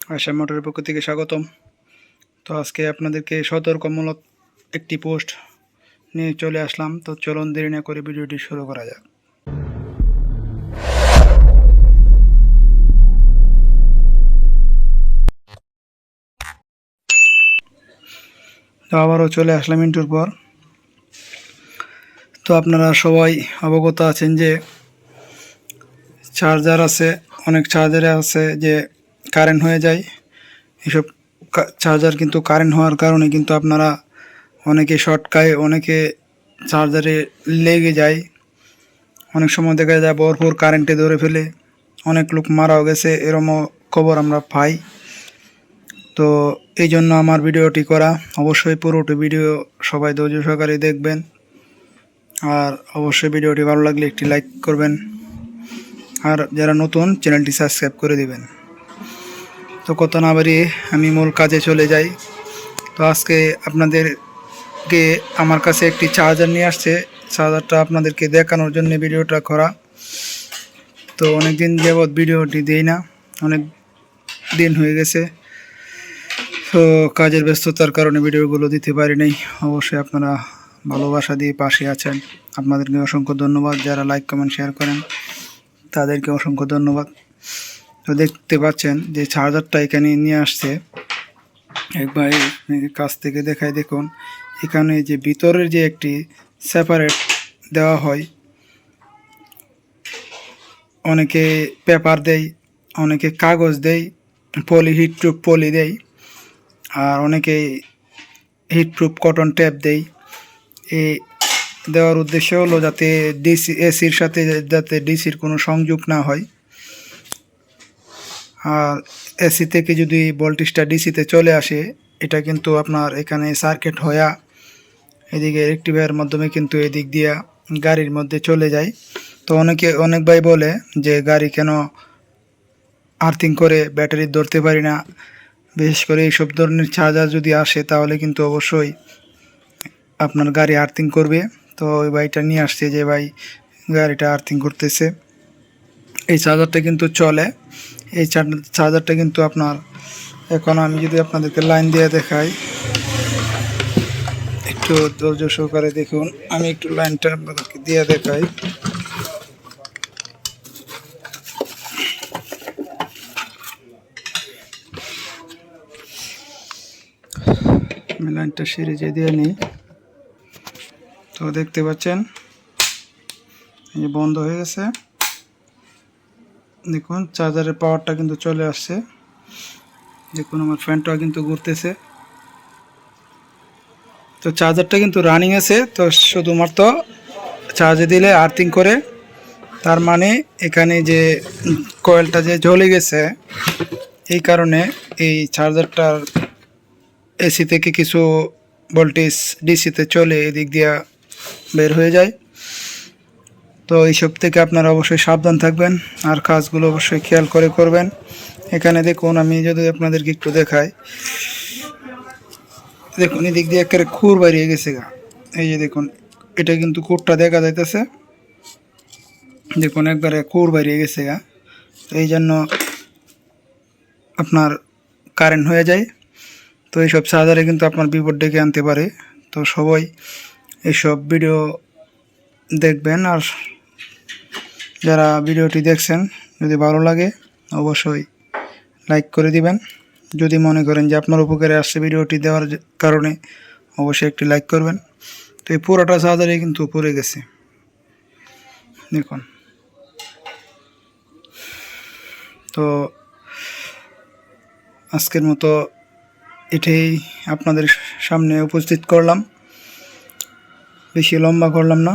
আশা মোটরের পক্ষ থেকে স্বাগতম। তো আজকে আপনাদেরকে সতর্কমূলক একটি পোস্ট নিয়ে চলে আসলাম। তো চলুন দেরি না করে ভিডিওটি শুরু করা যাক। তো আবারও চলে আসলাম ইন্টুর পর। তো আপনারা সবাই অবগত আছেন যে, চার্জার আছে, অনেক চার্জারে আছে যে কারেন্ট হয়ে যায়। এসব চার্জার কিন্তু কারেন্ট হওয়ার কারণে কিন্তু আপনারা অনেকে শর্ট খায় অনেকে চার্জারে লেগে যায়। অনেক সময় দেখা যায় ভরপুর কারেন্টে ধরে ফেলে। অনেক লোক মারাও গেছে, এরমও খবর আমরা পাই। তো এই জন্য আমার ভিডিওটি করা। অবশ্যই পুরোটি ভিডিও সবাই ধৈর্য সহকারে দেখবেন। আর অবশ্যই ভিডিওটি ভালো লাগলে একটি লাইক করবেন। আর যারা নতুন চ্যানেলটি সাবস্ক্রাইব করে দিবেন। তো কথা না বাড়িয়ে আমি মূল কাজে চলে যাই। তো আজকে আপনাদেরকে আমার কাছে একটি চার্জার নিয়ে আসছে। চার্জারটা আপনাদেরকে দেখানোর জন্য ভিডিওটা করা। তো অনেক দিন যাবৎ ভিডিওটি দিই না, অনেক দিন হয়ে গেছে। তো কাজের ব্যস্ততার কারণে ভিডিওগুলো দিতে পারি নাই। অবশ্যই আপনারা ভালোবাসা দিয়ে পাশে আছেন। আপনাদেরকে অসংখ্য ধন্যবাদ যারা লাইক কমেন্ট শেয়ার করেন। তাদেরকে অসংখ্য ধন্যবাদ। তো দেখতে পাচ্ছেন যে চার্জারটা এখানে নিয়ে আসছে। একবার কাছ থেকে দেখাই দেখুন, এখানে যে ভিতরের যে একটি সেপারেট দেওয়া হয়, অনেকে পেপার দেয়, অনেকে কাগজ দেয় পলি হিটপ্রুফ পলি দেয়, আর অনেকে হিটপ্রুফ কটন ট্যাপ দেয়। এ দেওয়ার উদ্দেশ্য হলো যাতে ডিসি এসির সাথে যাতে ডিসির কোনো সংযোগ না হয়। এসি থেকে যদি ভোল্টেজটা ডিসিতে চলে আসে, এটা কিন্তু আপনার এখানে সার্কিট হয়া এদিকে রেক্টিফায়ার মাধ্যমে কিন্তু এদিক দিয়া গাড়ির মধ্যে চলে যায়। তো অনেকে অনেক ভাই বলে যে গাড়ি কেন আর্থিং করে, ব্যাটারি ধরতে পারি না। বিশেষ করে এইসব ধরনের চার্জার যদি আসে, তাহলে কিন্তু অবশ্যই আপনার গাড়ি আর্থিং করবে। তো ওই ভাইটা নিয়ে আসছে যে ভাই, গাড়িটা আর্থিং করতেছে। এই চার্জারটা কিন্তু চলে। এই চার্জারটা কিন্তু আপনার, এখন আমি যদি আপনাদেরকে লাইন দিয়ে দেখাই। একটু ধৈর্য সহকারে দেখুন। আমি একটু লাইনটা আপনাদেরকে দিয়ে দেখাই। আমি লাইনটা সিরিজে দিয়ে নিই। তো দেখতে পাচ্ছেন? এই যে বন্ধ হয়ে গেছে। দেখুন চার্জারের পাওয়ারটা কিন্তু চলে আসছে। দেখুন, আমার ফ্যানটাও কিন্তু ঘুরতেছে। তো চার্জারটা কিন্তু রানিং আছে, তো শুধুমাত্র চার্জে দিলে আর্থিং করে। তার মানে এখানে যে কয়েলটা যে জ্বলে গেছে, এই কারণে এই চার্জারটার এসি থেকে কিছু ভোল্টেজ ডিসিতে চলে এদিক দিয়া বের হয়ে যায়। তো এইসব থেকে আপনারা অবশ্যই সাবধান থাকবেন আর কাজগুলো অবশ্যই খেয়াল করে করবেন। এখানে দেখুন, আমি যদি আপনাদেরকে একটু দেখাই। দেখুন, এদিক দিয়ে একেবারে খুর বাড়িয়ে গেছে গা। এই যে দেখুন, এটা কিন্তু খুরটা দেখা যাইতেছে। দেখুন, একবারে খুর বাড়িয়ে গেছে গা। তো এই জন্য আপনার কারেন্ট হয়ে যায়। তো এইসব চার্জারে কিন্তু আপনার বিপদ ডেকে আনতে পারে। তো সবাই এইসব ভিডিও দেখবেন আর যারা ভিডিওটি দেখছেন, যদি ভালো লাগে, অবশ্যই লাইক করে দিবেন। যদি মনে করেন যে আপনার উপকারে আসছে ভিডিওটি দেওয়ার কারণে, অবশ্যই একটি লাইক করবেন। তো এই পুরোটা চার্জারে কিন্তু পড়ে গেছে। দেখুন। তো আজকের মতো এটাই আপনাদের সামনে উপস্থিত করলাম। বেশি লম্বা করলাম না।